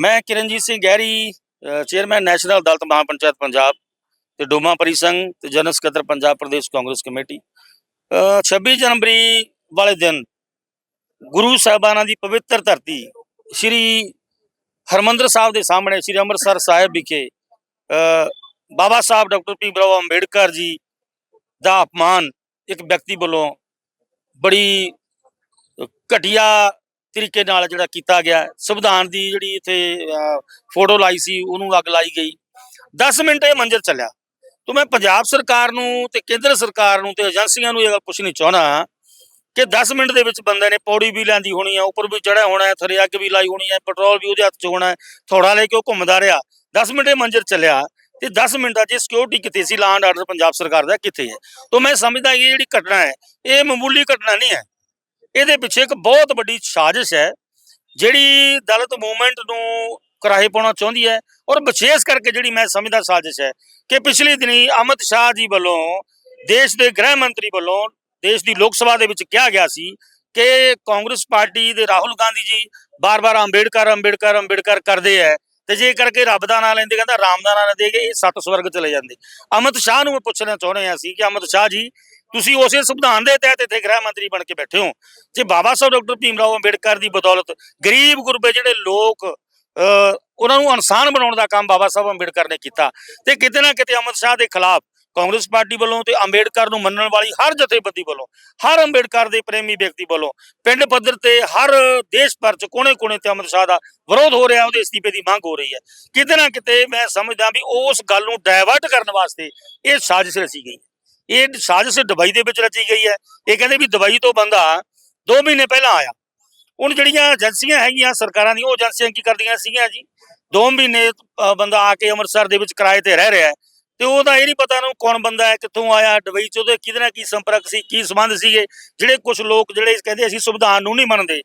ਮੈਂ ਕਿਰਨਜੀਤ ਸਿੰਘ ਗਹਿਰੀ chairman national ਅਦਾਲਤ ਮਹਾਪੰਚਾਇਤ ਪੰਜਾਬ ਤੇ ਡੋਮਾ ਪਰਿਸੰਘ ਤੇ ਜਨਰਲ ਸਕੱਤਰ ਪੰਜਾਬ ਪ੍ਰਦੇਸ਼ ਕਾਂਗਰਸ ਕਮੇਟੀ। ਅ, 26 ਜਨਵਰੀ ਵਾਲੇ ਦਿਨ ਗੁਰੂ ਸਾਹਿਬਾਨਾਂ ਦੀ ਪਵਿੱਤਰ ਧਰਤੀ ਸ੍ਰੀ ਹਰਮੰਦਰ ਸਾਹਿਬ ਦੇ ਸਾਹਮਣੇ ਸ੍ਰੀ ਅੰਮ੍ਰਿਤਸਰ ਸਾਹਿਬ ਵਿਖੇ ਬਾਬਾ ਸਾਹਿਬ ਡਾਕਟਰ ਪੀ ਰਾਓ ਅੰਬੇਡਕਰ ਜੀ ਦਾ ਅਪਮਾਨ ਇੱਕ ਵਿਅਕਤੀ ਵੱਲੋਂ ਬੜੀ ਘਟੀਆ ਤਰੀਕੇ ਨਾਲ ਜਿਹੜਾ ਕੀਤਾ ਗਿਆ, ਸੰਵਿਧਾਨ ਦੀ ਜਿਹੜੀ ਇੱਥੇ ਫੋਟੋ ਲਾਈ ਸੀ, ਉਹਨੂੰ ਅੱਗ ਲਾਈ ਗਈ। 10 ਮਿੰਟ ਇਹ ਮੰਜ਼ਰ ਚੱਲਿਆ। ਤੋਂ ਮੈਂ ਪੰਜਾਬ ਸਰਕਾਰ ਨੂੰ ਤੇ ਕੇਂਦਰ ਸਰਕਾਰ ਨੂੰ ਤੇ ਏਜੰਸੀਆਂ ਨੂੰ ਇਹ ਗੱਲ ਪੁੱਛਣੀ ਚਾਹਣਾ ਕਿ 10 ਮਿੰਟ ਦੇ ਵਿੱਚ ਬੰਦੇ ਨੇ ਪੌੜੀ ਵੀ ਲੈਂਦੀ ਹੋਣੀ ਆ, ਉੱਪਰ ਵੀ ਚੜਿਆ ਹੋਣਾ ਹੈ, ਥੱਲੇ ਅੱਗ ਵੀ ਲਾਈ ਹੋਣੀ ਹੈ, ਪੈਟਰੋਲ ਵੀ ਉਹਦੇ ਹੱਥ 'ਚ ਹੋਣਾ ਹੈ ਥੋੜਾ ਲੈ ਕੇ ਉਹ ਘੁੰਮਦਾ ਰਿਹਾ। 10 ਮਿੰਟ ਇਹ ਮੰਜ਼ਰ ਚੱਲਿਆ ਤੇ 10 ਮਿੰਟਾਂ 'ਚ ਸਿਕਿਉਰਿਟੀ ਕਿੱਥੇ ਸੀ ਲਾਂਡ ਆਰਡਰ ਪੰਜਾਬ ਸਰਕਾਰ ਦਾ ਕਿੱਥੇ ਹੈ? ਤੋਂ ਮੈਂ ਸਮਝਦਾ ਇਹ ਜਿਹੜੀ ਘਟਨਾ ਹੈ, ਇਹ ਮਾਮੂਲੀ ਘਟਨਾ ਨਹੀਂ ਹੈ। ਇਹਦੇ ਪਿੱਛੇ ਇੱਕ ਬਹੁਤ ਵੱਡੀ ਸਾਜ਼ਿਸ਼ ਹੈ, ਜਿਹੜੀ ਦਲਿਤ ਮੂਵਮੈਂਟ ਨੂੰ ਕਰਾਹੇ ਪਾਉਣਾ ਚਾਹੁੰਦੀ ਹੈ ਔਰ ਵਿਸ਼ੇਸ਼ ਕਰਕੇ ਜਿਹੜੀ ਮੈਂ ਸਮਝਦਾ ਸਾਜ਼ਿਸ਼ ਹੈ ਕਿ ਪਿਛਲੇ ਦਿਨੀ ਅਮਿਤ ਸ਼ਾਹ ਜੀ ਵੱਲੋਂ ਦੇਸ਼ ਦੇ ਗ੍ਰਹਿ ਮੰਤਰੀ ਵੱਲੋਂ ਦੇਸ਼ ਦੀ ਲੋਕ ਸਭਾ ਦੇ ਵਿੱਚ ਕਿਹਾ ਗਿਆ ਸੀ ਕਿ ਕਾਂਗਰਸ ਪਾਰਟੀ ਦੇ ਰਾਹੁਲ ਗਾਂਧੀ ਜੀ ਬਾਰ-ਬਾਰ ਅੰਬੇਡਕਰ ਅੰਬੇਡਕਰ ਅੰਬੇਡਕਰ ਕਰਦੇ ਹੈ ਤੇ ਜੇ ਕਰਕੇ ਰੱਬ ਦਾ ਨਾਮ ਲੈਂਦੇ, ਕਹਿੰਦਾ ਰਾਮ ਦਾ ਨਾਮ ਲੈਂਦੇ ਇਹ ਸੱਤ ਸਵਰਗ ਚਲੇ ਜਾਂਦੇ। ਅਮਿਤ ਸ਼ਾਹ ਨੂੰ ਮੈਂ ਪੁੱਛਣਾ ਚਾਹੁੰਦੇ ਹਾਂ ਅਸੀਂ ਕਿ ਅਮਿਤ ਸ਼ਾਹ ਜੀ ਤੁਸੀਂ ਉਸੇ ਸੰਵਿਧਾਨ ਦੇ ਤਹਿਤ ਇੱਥੇ ਗ੍ਰਹਿ ਮੰਤਰੀ ਬਣ ਕੇ ਬੈਠੇ ਹੋ। ਜੇ ਬਾਬਾ ਸਾਹਿਬ ਡਾਕਟਰ ਭੀਮ ਰਾਓ ਅੰਬੇਡਕਰ ਦੀ ਬਦੌਲਤ ਗਰੀਬ ਗੁਰਬੇ ਜਿਹੜੇ ਲੋਕ ਅਹ, ਉਹਨਾਂ ਨੂੰ ਇਨਸਾਨ ਬਣਾਉਣ ਦਾ ਕੰਮ ਬਾਬਾ ਸਾਹਿਬ ਅੰਬੇਡਕਰ ਨੇ ਕੀਤਾ ਤੇ ਕਿਤੇ ਨਾ ਕਿਤੇ ਅਮਿਤ ਸ਼ਾਹ ਦੇ ਖਿਲਾਫ ਕਾਂਗਰਸ ਪਾਰਟੀ ਵੱਲੋਂ ਤੇ ਅੰਬੇਡਕਰ ਨੂੰ ਮੰਨਣ ਵਾਲੀ ਹਰ ਜਥੇਬੰਦੀ ਵੱਲੋਂ ਹਰ ਅੰਬੇਡਕਰ ਦੇ ਪ੍ਰੇਮੀ ਵਿਅਕਤੀ ਵੱਲੋਂ ਪਿੰਡ ਪੱਧਰ ਤੇ ਹਰ ਦੇਸ਼ ਭਰ ਚ ਕੋਨੇ-ਕੋਨੇ ਤੇ ਅਮਿਤ ਸ਼ਾਹ ਦਾ ਵਿਰੋਧ ਹੋ ਰਿਹਾ ਉਹਦੇ ਅਸਤੀਫੇ ਦੀ ਮੰਗ ਹੋ ਰਹੀ ਹੈ। ਕਿਤੇ ਨਾ ਕਿਤੇ ਮੈਂ ਸਮਝਦਾ ਵੀ ਉਸ ਗੱਲ ਨੂੰ ਡਾਇਵਰਟ ਕਰਨ ਵਾਸਤੇ ਇਹ ਸਾਜ਼ਿਸ਼ ਰਚੀ ਗਈ ਇਹ ਸਾਜ਼ਿਸ਼ ਦੁਬਈ ਦੇ ਵਿੱਚ ਰਚੀ ਗਈ ਹੈ। ਇਹ ਕਹਿੰਦੇ ਵੀ ਦੁਬਈ ਤੋਂ ਬੰਦਾ 2 ਮਹੀਨੇ ਪਹਿਲਾਂ ਆਇਆ। ਹੁਣ ਜਿਹੜੀਆਂ ਏਜੰਸੀਆਂ ਹੈਗੀਆਂ ਸਰਕਾਰਾਂ ਦੀਆਂ, ਉਹ ਏਜੰਸੀਆਂ ਕੀ ਕਰਦੀਆਂ ਸੀਗੀਆਂ ਜੀ? 2 ਮਹੀਨੇ ਬੰਦਾ ਆ ਕੇ ਅੰਮ੍ਰਿਤਸਰ ਦੇ ਵਿੱਚ ਕਿਰਾਏ ਤੇ ਰਹਿ ਰਿਹਾ ਹੈ। ਤੇ ਉਹਦਾ ਇਹ ਨਹੀਂ ਪਤਾ ਉਹਨੂੰ ਕੌਣ ਬੰਦਾ ਹੈ, ਕਿੱਥੋਂ ਆਇਆ, ਦੁਬਈ ਚ ਉਹਦੇ ਕਿਹਦੇ ਨਾਲ ਕੀ ਸੰਪਰਕ ਸੀ, ਕੀ ਸੰਬੰਧ ਸੀਗੇ? ਜਿਹੜੇ ਕੁਝ ਲੋਕ, ਜਿਹੜੇ ਕਹਿੰਦੇ ਅਸੀਂ ਸੰਵਿਧਾਨ ਨੂੰ ਨਹੀਂ ਮੰਨਦੇ,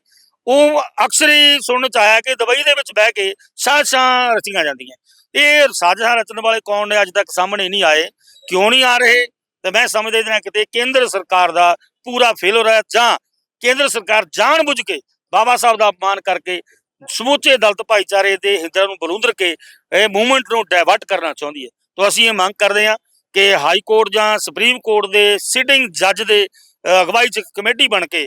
ਉਹ ਅਕਸਰ ਹੀ ਸੁਣਨ ਚ ਆਇਆ ਕਿ ਦੁਬਈ ਦੇ ਵਿੱਚ ਬਹਿ ਕੇ ਸਾਜ਼ਿਸ਼ਾਂ ਰਚੀਆਂ ਜਾਂਦੀਆਂ। ਇਹ ਸਾਜ਼ਿਸ਼ਾਂ ਰਚਣ ਵਾਲੇ ਕੌਣ ਨੇ? ਅੱਜ ਤੱਕ ਸਾਹਮਣੇ ਨਹੀਂ ਆਏ। ਕਿਉਂ ਨਹੀਂ ਆ ਰਹੇ? ਤੇ ਮੈਂ ਸਮਝਦਾ ਇਹਦੇ ਨਾਲ ਕਿਤੇ ਕੇਂਦਰ ਸਰਕਾਰ ਦਾ ਪੂਰਾ ਫੇਲਰ ਹੈ ਜਾਂ ਕੇਂਦਰ ਸਰਕਾਰ ਜਾਣਬੁੱਝ ਕੇ ਬਾਬਾ ਸਾਹਿਬ ਦਾ ਅਪਮਾਨ ਕਰਕੇ ਸਮੁੱਚੇ ਦਲਿਤ ਭਾਈਚਾਰੇ ਦੇ ਹਿੱਤਾਂ ਨੂੰ ਬਲੂੰਦਰ ਕੇ ਇਹ ਮੂਵਮੈਂਟ ਨੂੰ ਡਾਇਵਰਟ ਕਰਨਾ ਚਾਹੁੰਦੀ ਹੈ। ਤਾਂ ਅਸੀਂ ਇਹ ਮੰਗ ਕਰਦੇ ਹਾਂ ਕਿ ਹਾਈ ਕੋਰਟ ਜਾਂ ਸੁਪਰੀਮ ਕੋਰਟ ਦੇ ਸਿਟਿੰਗ ਜੱਜ ਦੇ ਅਗਵਾਈ ਚ ਕਮੇਟੀ ਬਣ ਕੇ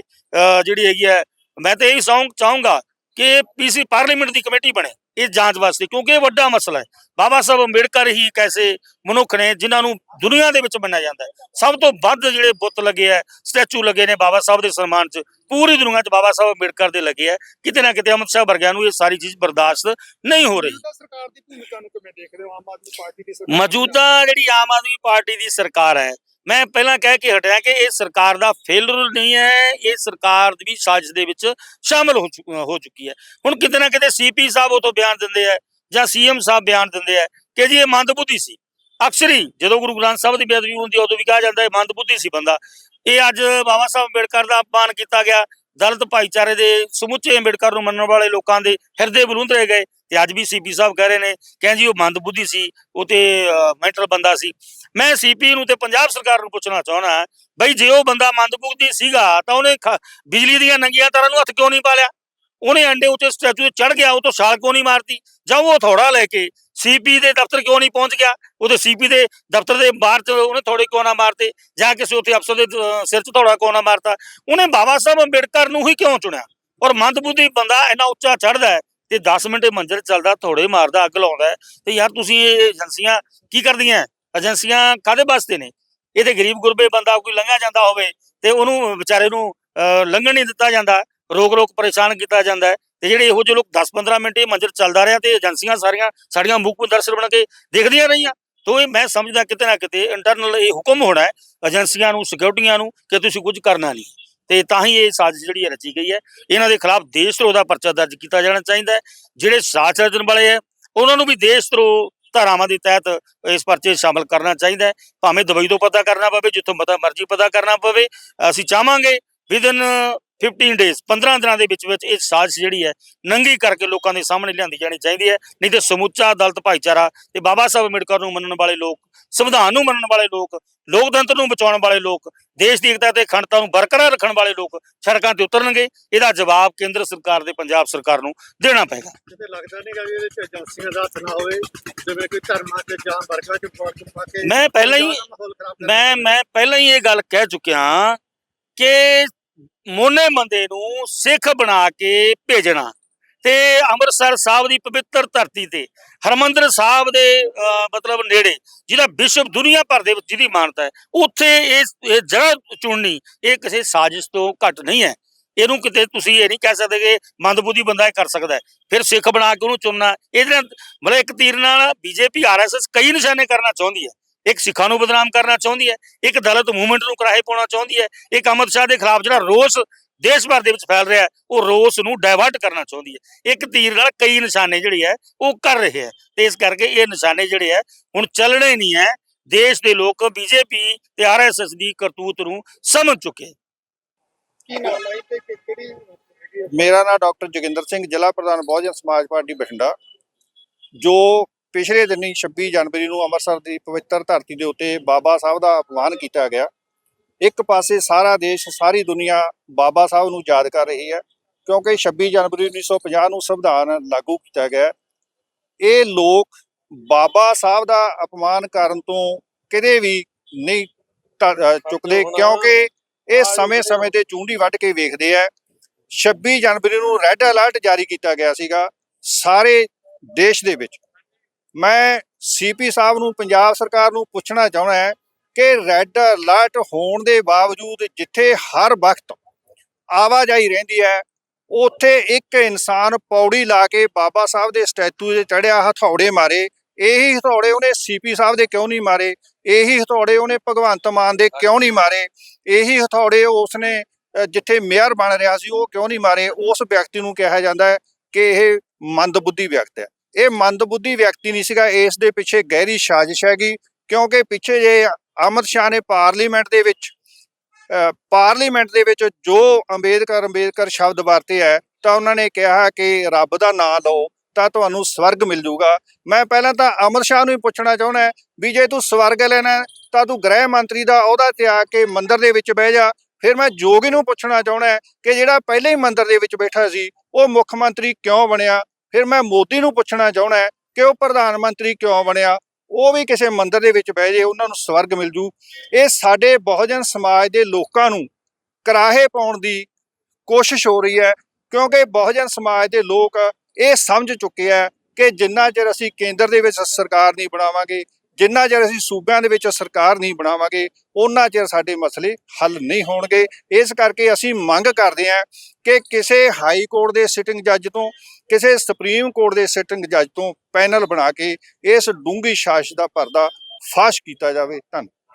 ਜਿਹੜੀ ਹੈਗੀ ਹੈ, ਮੈਂ ਤਾਂ ਇਹ ਸੌਂਗ ਚਾਹੂੰਗਾ ਕਿ ਪੀਸੀ ਪਾਰਲੀਮੈਂਟ ਦੀ ਕਮੇਟੀ ਬਣੇ। ਇਹ ਜਾਂਚ ਵਾਸਤੇ ਕਿਉਂਕਿ ਇਹ ਵੱਡਾ ਮਸਲਾ ਹੈ। ਬਾਬਾ ਸਾਹਿਬ ਅੰਬੇਡਕਰ ਹੀ ਇੱਕ ਐਸੇ ਮਨੁੱਖ ਨੇ ਜਿਨ੍ਹਾਂ ਨੂੰ ਦੁਨੀਆ ਦੇ ਵਿੱਚ ਮੰਨਿਆ ਜਾਂਦਾ ਹੈ। ਸਭ ਤੋਂ ਵੱਧ ਜਿਹੜੇ ਬੁੱਤ ਲੱਗੇ ਆ ਸਟੈਚੂ ਲੱਗੇ ਨੇ ਬਾਬਾ ਸਾਹਿਬ ਦੇ ਸਨਮਾਨ 'ਚ ਪੂਰੀ ਦੁਨੀਆ 'ਚ ਬਾਬਾ ਸਾਹਿਬ ਅੰਬੇਡਕਰ ਦੇ ਲੱਗੇ ਆ। ਕਿਤੇ ਨਾ ਕਿਤੇ ਅਮਿਤ ਸ਼ਾਹ ਵਰਗਿਆਂ ਨੂੰ ਇਹ ਸਾਰੀ ਚੀਜ਼ ਬਰਦਾਸ਼ਤ ਨਹੀਂ ਹੋ ਰਹੀ। ਮੌਜੂਦਾ ਸਰਕਾਰ ਦੀ ਭੂਮਿਕਾ ਨੂੰ ਕਿਵੇਂ ਦੇਖਦੇ ਹੋ? ਆਮ ਆਦਮੀ ਪਾਰਟੀ ਦੀ ਸਰਕਾਰ? ਮੌਜੂਦਾ ਜਿਹੜੀ ਆਮ ਆਦਮੀ ਪਾਰਟੀ ਦੀ ਸਰਕਾਰ ਹੈ ਮੈਂ ਪਹਿਲਾਂ ਕਹਿ ਕੇ ਹਟਿਆ ਕਿ ਇਹ ਸਰਕਾਰ ਦਾ ਫੇਲਰ ਨਹੀਂ ਹੈ, ਇਹ ਸਰਕਾਰ ਦੀ ਸਾਜ਼ਿਸ਼ ਦੇ ਵਿੱਚ ਸ਼ਾਮਲ ਹੋ ਚੁ- ਹੋ ਚੁੱਕੀ ਹੈ। ਹੁਣ ਕਿਤੇ ਨਾ ਕਿਤੇ ਸੀਪੀ ਸਾਹਿਬ ਉਹ ਤੋਂ ਬਿਆਨ ਦਿੰਦੇ ਆ ਜਾਂ ਸੀਐਮ ਸਾਹਿਬ ਬਿਆਨ ਦਿੰਦੇ ਆ ਕਿ ਜੀ ਇਹ ਮੰਦਬੁੱਧੀ ਸੀ। ਅਕਸਰ ਹੀ ਜਦੋਂ ਗੁਰੂ ਗ੍ਰੰਥ ਸਾਹਿਬ ਦੀ ਬੇਅਦਬੀ ਹੁੰਦੀ ਉਦੋਂ ਵੀ ਕਿਹਾ ਜਾਂਦਾ ਹੈ ਮੰਦਬੁੱਧੀ ਸੀ ਬੰਦਾ। ਇਹ ਅੱਜ ਬਾਬਾ ਸਾਹਿਬ ਅੰਬੇਡਕਰ ਦਾ ਅਪਮਾਨ ਕੀਤਾ ਗਿਆ। ਦਲਿਤ ਭਾਈਚਾਰੇ ਦੇ ਸਮੁੱਚੇ ਅੰਬੇਡਕਰ ਨੂੰ ਮੰਨਣ ਵਾਲੇ ਲੋਕਾਂ ਦੇ ਹਿਰਦੇ ਬਲੂੰਦ ਬਲੂੰਦਰੇ ਗਏ। ਤੇ ਅੱਜ ਵੀ ਸੀਪੀ ਸਾਹਿਬ ਕਹਿ ਰਹੇ ਨੇ, ਕਹਿੰਦੇ ਜੀ ਉਹ ਮੰਦਬੁੱਧੀ ਸੀ, ਉਹ ਤੇ ਮੈਂਟਲ ਬੰਦਾ ਸੀ। ਮੈਂ ਸੀਪੀ ਨੂੰ ਤੇ ਪੰਜਾਬ ਸਰਕਾਰ ਨੂੰ ਪੁੱਛਣਾ ਚਾਹੁੰਦਾ ਬਈ ਜੇ ਉਹ ਬੰਦਾ ਮੰਦਬੁੱਧੀ ਸੀਗਾ, ਤਾਂ ਉਹਨੇ ਬਿਜਲੀ ਦੀਆਂ ਨੰਗੀਆਂ ਤਾਰਾਂ ਨੂੰ ਹੱਥ ਕਿਉਂ ਨਹੀਂ ਪਾ ਲਿਆ ਉਹਨੇ ਅੰਡੇ ਉੱਤੇ ਸਟੈਚੂ ਤੇ ਚੜ ਗਿਆ, ਉਹ ਤੋਂ ਛਾਲ ਕਿਉਂ ਨਹੀਂ ਮਾਰਦੀ ਜਾਂ ਉਹ ਥੋੜਾ ਲੈ ਕੇ ਸੀਪੀ ਦੇ ਦਫ਼ਤਰ ਕਿਉਂ ਨਹੀਂ ਪਹੁੰਚ ਗਿਆ? ਉਹਦੇ ਸੀਪੀ ਦੇ ਦਫ਼ਤਰ ਦੇ ਬਾਹਰ ਚ ਉਹਨੇ ਥੋੜੇ ਕਿਉਂ ਨਾ ਮਾਰਤੇ? ਜਾਂ ਕਿਸੇ ਉੱਥੇ ਅਫਸਰ ਦੇ ਸਿਰ 'ਚ ਥੋੜਾ ਕਿਉਂ ਨਾ ਮਾਰਤਾ? ਉਹਨੇ ਬਾਬਾ ਸਾਹਿਬ ਅੰਬੇਡਕਰ ਨੂੰ ਹੀ ਕਿਉਂ ਚੁਣਿਆ? ਔਰ ਮੰਦਬੁੱਧੀ ਬੰਦਾ ਇੰਨਾ ਉੱਚਾ ਚੜਦਾ ਹੈ ਤੇ 10 ਮਿੰਟ ਇਹ ਮੰਜ਼ਰ ਚੱਲਦਾ ਥੋੜੇ ਮਾਰਦਾ ਅੱਗ ਲਾਉਂਦਾ ਤੇ ਯਾਰ ਤੁਸੀਂ ਇਹ ਏਜੰਸੀਆਂ ਕੀ ਕਰਦੀਆਂ? ਏਜੰਸੀਆਂ ਕਾਦੇ ਵਾਸਤੇ ਨੇ? ਇਹ ਤੇ ਗਰੀਬ ਗੁਰਬੇ ਬੰਦਾ ਕੋਈ ਲੰਘਿਆ ਜਾਂਦਾ ਹੋਵੇ ਤੇ ਉਹਨੂੰ ਵਿਚਾਰੇ ਨੂੰ ਅਹ, ਲੰਘਣ ਨਹੀਂ ਦਿੱਤਾ ਜਾਂਦਾ ਰੋਕ ਰੋਕ ਪਰੇਸ਼ਾਨ ਕੀਤਾ ਜਾਂਦਾ ਤੇ ਜਿਹੜੇ ਇਹੋ ਜਿਹੇ ਲੋਕ 10-15 ਮਿੰਟ ਇਹ ਮੰਜ਼ਰ ਚੱਲਦਾ ਰਿਹਾ ਤੇ ਏਜੰਸੀਆਂ ਸਾਰੀਆਂ ਸਾਡੀਆਂ ਮੁੱਖ ਦਰਸ਼ਨ ਬਣ ਕੇ ਦੇਖਦੀਆਂ ਰਹੀਆਂ। ਤੋਂ ਇਹ ਮੈਂ ਸਮਝਦਾ ਕਿਤੇ ਨਾ ਕਿਤੇ ਇੰਟਰਨਲ ਇਹ ਹੁਕਮ ਹੋਣਾ ਹੈ ਏਜੰਸੀਆਂ ਨੂੰ ਸਿਕਿਉਰਟੀਆਂ ਨੂੰ ਕਿ ਤੁਸੀਂ ਕੁਝ ਕਰਨਾ ਨਹੀਂ। ਤੇ ਤਾਂ ਹੀ ਇਹ ਸਾਜ਼ਿਸ਼ ਜਿਹੜੀ ਹੈ ਰਚੀ ਗਈ ਹੈ। ਇਹਨਾਂ ਦੇ ਖਿਲਾਫ ਦੇਸ਼ ਧਰੋਹ ਦਾ ਪਰਚਾ ਦਰਜ ਕੀਤਾ ਜਾਣਾ ਚਾਹੀਦਾ ਹੈ। ਜਿਹੜੇ ਸਾਜ਼ਿਸ਼ ਰਚਣ ਵਾਲੇ ਹੈ, ਉਹਨਾਂ ਨੂੰ ਵੀ ਦੇਸ਼ ਧਰੋਹ ਧਾਰਾਵਾਂ ਦੇ ਤਹਿਤ ਇਸ ਪਰਚੇ 'ਚ ਸ਼ਾਮਲ ਕਰਨਾ ਚਾਹੀਦਾ ਹੈ। ਭਾਵੇਂ ਦੁਬਈ ਤੋਂ ਪਤਾ ਕਰਨਾ ਪਵੇ, ਜਿੱਥੋਂ ਮਤਾ ਮਰਜ਼ੀ ਪਤਾ ਕਰਨਾ ਪਵੇ। ਅਸੀਂ ਚਾਹਾਂਗੇ ਵਿਦਨ 15 ਡੇਜ਼ 15 ਦਿਨਾਂ ਦੇ ਵਿੱਚ ਵਿੱਚ ਇਹ ਸਾਜ਼ਿਸ਼ ਜਿਹੜੀ ਹੈ ਨੰਗੀ ਕਰਕੇ ਲੋਕਾਂ ਦੇ ਸਾਹਮਣੇ ਲਿਆਂਦੀ ਜਾਣੀ ਚਾਹੀਦੀ ਹੈ। ਨਹੀਂ ਤੇ ਸਮੁੱਚਾ ਦਲਿਤ ਭਾਈਚਾਰਾ ਤੇ ਬਾਬਾ ਸਾਹਿਬ ਅੰਬੇਡਕਰ ਨੂੰ ਮੰਨਣ ਵਾਲੇ ਲੋਕ ਸੰਵਿਧਾਨ ਨੂੰ ਮੰਨਣ ਵਾਲੇ ਲੋਕ ਲੋਕਤੰਤਰ ਨੂੰ ਬਚਾਉਣ ਵਾਲੇ ਲੋਕ ਦੇਸ਼ ਦੀ ਏਕਤਾ ਤੇ ਅਖੰਡਤਾ ਨੂੰ ਬਰਕਰਾਰ ਰੱਖਣ ਵਾਲੇ ਲੋਕ ਸੜਕਾਂ ਤੇ ਉਤਰਨਗੇ। ਇਹਦਾ ਜਵਾਬ ਕੇਂਦਰ ਸਰਕਾਰ ਦੇ ਪੰਜਾਬ ਸਰਕਾਰ ਨੂੰ ਦੇਣਾ ਪਏਗਾ। ਕਿਤੇ ਲੱਗਦਾ ਨਹੀਂਗਾ ਵੀ ਇਹਦੇ ਚ ਏਜੰਸੀਆਂ ਦਾ ਹੱਥ ਨਾ ਹੋਵੇ ਜਿਵੇਂ ਕੋਈ ਧਰਮਾਂ ਤੇ ਜਾਂ ਵਰਗਾਂ ਚ ਪਾੜ ਪਾ ਕੇ ਮੈਂ ਪਹਿਲਾਂ ਹੀ ਮੈਂ ਮੈਂ ਪਹਿਲਾਂ ਹੀ ਇਹ ਗੱਲ ਕਹਿ ਚੁੱਕਿਆ ਕਿ ਮੋਨੇ ਬੰਦੇ ਨੂੰ ਸਿੱਖ ਬਣਾ ਕੇ ਭੇਜਣਾ ਤੇ ਅੰਮ੍ਰਿਤਸਰ ਸਾਹਿਬ ਦੀ ਪਵਿੱਤਰ ਧਰਤੀ ਤੇ, ਹਰਮੰਦਰ ਸਾਹਿਬ ਦੇ ਮਤਲਬ ਨੇੜੇ ਜਿਹਦਾ ਵਿਸ਼ਵ ਦੁਨੀਆ ਭਰ ਦੇ ਵਿੱਚ ਜਿਹਦੀ ਮਾਨਤਾ ਹੈ, ਉੱਥੇ ਇਹ ਜਗ੍ਹਾ ਚੁਣਨੀ, ਇਹ ਕਿਸੇ ਸਾਜ਼ਿਸ਼ ਤੋਂ ਘੱਟ ਨਹੀਂ ਹੈ। ਇਹਨੂੰ ਕਿਤੇ ਤੁਸੀਂ ਇਹ ਨਹੀਂ ਕਹਿ ਸਕਦੇ ਕਿ ਮੰਦਬੁੱਧੀ ਬੰਦਾ ਇਹ ਕਰ ਸਕਦਾ ਫਿਰ ਸਿੱਖ ਬਣਾ ਕੇ ਉਹਨੂੰ ਚੁਣਨਾ, ਇਹਦੇ ਨਾਲ, ਮਤਲਬ ਇੱਕ ਤੀਰ ਨਾਲ ਬੀਜੇਪੀ, ਆਰਐਸਐਸ ਕਈ ਨਿਸ਼ਾਨੇ ਕਰਨਾ ਚਾਹੁੰਦੀ ਹੈ। ਇੱਕ ਸਿੱਖਾਂ ਨੂੰ ਬਦਨਾਮ ਕਰਨਾ ਚਾਹੁੰਦੀ ਹੈ, ਇੱਕ ਦਲਿਤ ਮੂਵਮੈਂਟ ਨੂੰ ਕਰਾਹੇ ਪਾਉਣਾ ਚਾਹੁੰਦੀ ਹੈ, ਇੱਕ ਅਮਰ ਸ਼ਾਹ ਦੇ ਖਿਲਾਫ ਜਿਹੜਾ ਰੋਸ ਦੇਸ਼ ਭਰ ਦੇ ਵਿੱਚ ਫੈਲ ਰਿਹਾ ਉਹ ਰੋਸ ਨੂੰ ਡਾਇਵਰਟ ਕਰਨਾ ਚਾਹੁੰਦੀ ਹੈ। ਇੱਕ ਤੀਰ ਨਾਲ ਕਈ ਨਿਸ਼ਾਨੇ ਜਿਹੜੇ ਹੈ, ਉਹ ਕਰ ਰਹੇ ਹੈ ਤੇ ਇਸ ਕਰਕੇ ਇਹ ਨਿਸ਼ਾਨੇ ਜਿਹੜੇ ਹੈ, ਹੁਣ ਚੱਲਣੇ ਨਹੀਂ ਹੈ। ਦੇਸ਼ ਦੇ ਲੋਕ ਬੀਜੇਪੀ ਤੇ ਆਰਐਸਐਸ ਦੀ ਕਰਤੂਤ ਨੂੰ ਸਮਝ ਚੁੱਕੇ ਮੇਰਾ ਨਾਮ ਡਾਕਟਰ ਜੋਗਿੰਦਰ ਸਿੰਘ, ਜ਼ਿਲ੍ਹਾ ਪ੍ਰਧਾਨ ਬਹੁਜਨ ਸਮਾਜ ਪਾਰਟੀ ਬਠਿੰਡਾ, ਜੋ ਪਿਛਲੇ ਦਿਨੀ 26 ਜਨਵਰੀ ਨੂੰ ਅੰਮ੍ਰਿਤਸਰ ਦੀ ਪਵਿੱਤਰ ਧਰਤੀ ਦੇ ਉੱਤੇ ਬਾਬਾ ਸਾਹਿਬ ਦਾ ਅਪਮਾਨ ਕੀਤਾ ਗਿਆ। ਇੱਕ ਪਾਸੇ ਸਾਰਾ ਦੇਸ਼ ਸਾਰੀ ਦੁਨੀਆ ਬਾਬਾ ਸਾਹਿਬ ਨੂੰ ਯਾਦ ਕਰ ਰਹੀ ਹੈ ਕਿਉਂਕਿ 26 ਜਨਵਰੀ 1950 ਨੂੰ ਸੰਵਿਧਾਨ ਲਾਗੂ ਕੀਤਾ ਗਿਆ। ਇਹ ਲੋਕ ਬਾਬਾ ਸਾਹਿਬ ਦਾ ਅਪਮਾਨ ਕਰਨ ਤੋਂ ਕਿਤੇ ਵੀ ਨਹੀਂ ਚੁੱਕਦੇ ਕਿਉਂਕਿ ਇਹ ਸਮੇਂ-ਸਮੇਂ ਤੇ ਚੂੰਡੀ ਵੱਢ ਕੇ ਵੇਖਦੇ ਆ। 26 ਜਨਵਰੀ ਨੂੰ ਰੈੱਡ ਅਲਰਟ ਜਾਰੀ ਕੀਤਾ ਗਿਆ ਸੀਗਾ ਸਾਰੇ ਦੇਸ਼ ਦੇ ਵਿੱਚ। ਮੈਂ ਸੀਪੀ ਸਾਹਿਬ ਨੂੰ, ਪੰਜਾਬ ਸਰਕਾਰ ਨੂੰ ਪੁੱਛਣਾ ਚਾਹੁੰਦਾ ਹੈ ਕਿ ਰੈੱਡ ਅਲਰਟ ਹੋਣ ਦੇ ਬਾਵਜੂਦ ਜਿੱਥੇ ਹਰ ਵਕਤ ਆਵਾਜਾਈ ਰਹਿੰਦੀ ਹੈ, ਉੱਥੇ ਇੱਕ ਇਨਸਾਨ ਪੌੜੀ ਲਾ ਕੇ ਬਾਬਾ ਸਾਹਿਬ ਦੇ ਸਟੈਚੂ 'ਤੇ ਚੜਿਆ ਹਥੌੜੇ ਮਾਰੇ, ਇਹੀ ਹਥੌੜੇ ਉਹਨੇ ਸੀਪੀ ਸਾਹਿਬ ਦੇ ਕਿਉਂ ਨਹੀਂ ਮਾਰੇ, ਇਹੀ ਹਥੌੜੇ ਉਹਨੇ ਭਗਵੰਤ ਮਾਨ ਦੇ ਕਿਉਂ ਨਹੀਂ ਮਾਰੇ, ਇਹੀ ਹਥੌੜੇ ਉਸਨੇ ਜਿੱਥੇ ਮੇਅਰ ਬਣ ਰਿਹਾ ਸੀ ਉਹ ਕਿਉਂ ਨਹੀਂ ਮਾਰੇ, ਉਸ ਵਿਅਕਤੀ ਨੂੰ ਕਿਹਾ ਜਾਂਦਾ ਹੈ ਕਿ ਇਹ ਮੰਦਬੁੱਧੀ ਵਿਅਕਤੀ ਹੈ। ਇਹ ਮੰਦਬੁੱਧੀ ਵਿਅਕਤੀ ਨਹੀਂ ਸੀਗਾ, ਇਸ ਦੇ ਪਿੱਛੇ ਗਹਿਰੀ ਸਾਜ਼ਿਸ਼ ਹੈਗੀ, ਕਿਉਂਕਿ ਪਿੱਛੇ ਜੇ ਅਮਰ ਸ਼ਾਹ ਨੇ ਪਾਰਲੀਮੈਂਟ ਦੇ ਵਿੱਚ ਪਾਰਲੀਮੈਂਟ ਦੇ ਵਿੱਚ ਜੋ ਅੰਬੇਦਕਰ ਅੰਬੇਦਕਰ ਸ਼ਬਦ ਵਰਤੇ ਹੈ, ਤਾਂ ਉਹਨਾਂ ਨੇ ਕਿਹਾ ਕਿ ਰੱਬ ਦਾ ਨਾਮ ਲਓ, ਤਾਂ ਤੁਹਾਨੂੰ ਸਵਰਗ ਮਿਲ ਜਾਊਗਾ ਮੈਂ ਪਹਿਲਾਂ ਤਾਂ ਅਮਰ ਸ਼ਾਹ ਨੂੰ ਹੀ ਪੁੱਛਣਾ ਚਾਹੁੰਦਾ ਵੀ ਜੇ ਤੂੰ ਸਵਰਗ ਲੈਣਾ ਤਾਂ ਤੂੰ ਗ੍ਰਹਿ ਮੰਤਰੀ ਦਾ ਅਹੁਦਾ ਤਿਆਗ ਕੇ ਮੰਦਰ ਦੇ ਵਿੱਚ ਬਹਿ ਜਾ। ਫਿਰ ਮੈਂ ਜੋਗੀ ਨੂੰ ਪੁੱਛਣਾ ਚਾਹੁੰਦਾ ਕਿ ਜਿਹੜਾ ਪਹਿਲੇ ਹੀ ਮੰਦਰ ਦੇ ਵਿੱਚ ਬੈਠਾ ਸੀ, ਉਹ ਮੁੱਖ ਮੰਤਰੀ ਕਿਉਂ ਬਣਿਆ? ਫਿਰ ਮੈਂ ਮੋਦੀ ਨੂੰ ਪੁੱਛਣਾ ਚਾਹੁੰਦਾ ਕਿ ਉਹ ਪ੍ਰਧਾਨ ਮੰਤਰੀ ਕਿਉਂ ਬਣਿਆ? ਉਹ ਵੀ ਕਿਸੇ ਮੰਦਰ ਦੇ ਵਿੱਚ ਬਹਿ ਜੇ, ਉਹਨਾਂ ਨੂੰ ਸਵਰਗ ਮਿਲ ਜੂ। ਇਹ ਸਾਡੇ ਬਹੁਜਨ ਸਮਾਜ ਦੇ ਲੋਕਾਂ ਨੂੰ ਕਰਾਹੇ ਪਾਉਣ ਦੀ ਕੋਸ਼ਿਸ਼ ਹੋ ਰਹੀ ਹੈ, ਕਿਉਂਕਿ ਬਹੁਜਨ ਸਮਾਜ ਦੇ ਲੋਕ ਇਹ ਸਮਝ ਚੁੱਕੇ ਆ ਕਿ ਜਿੰਨਾ ਚਿਰ ਅਸੀਂ ਕੇਂਦਰ ਦੇ ਵਿੱਚ ਸਰਕਾਰ ਨਹੀਂ ਬਣਾਵਾਂਗੇ, ਜਿੰਨਾ ਚਿਰ ਅਸੀਂ ਸੂਬਿਆਂ ਦੇ ਵਿੱਚ ਸਰਕਾਰ ਨਹੀਂ ਬਣਾਵਾਂਗੇ ਉਹਨਾਂ ਚਿਰ ਸਾਡੇ ਮਸਲੇ ਹੱਲ ਨਹੀਂ ਹੋਣਗੇ। ਇਸ ਕਰਕੇ ਅਸੀਂ ਮੰਗ ਕਰਦੇ ਹਾਂ ਕਿ ਕਿਸੇ ਹਾਈ ਕੋਰਟ ਦੇ ਸਿਟਿੰਗ ਜੱਜ ਤੋਂ ਕਿਸੇ ਸੁਪਰੀਮ ਕੋਰਟ ਦੇ ਸਿਟਿੰਗ ਜੱਜ ਤੋਂ ਪੈਨਲ ਬਣਾ ਕੇ ਇਸ ਡੂੰਗੀ ਸਾਜ਼ਿਸ਼ ਦਾ ਪਰਦਾ ਫਾਸ਼ ਕੀਤਾ ਜਾਵੇ। ਧੰਨਵਾਦ।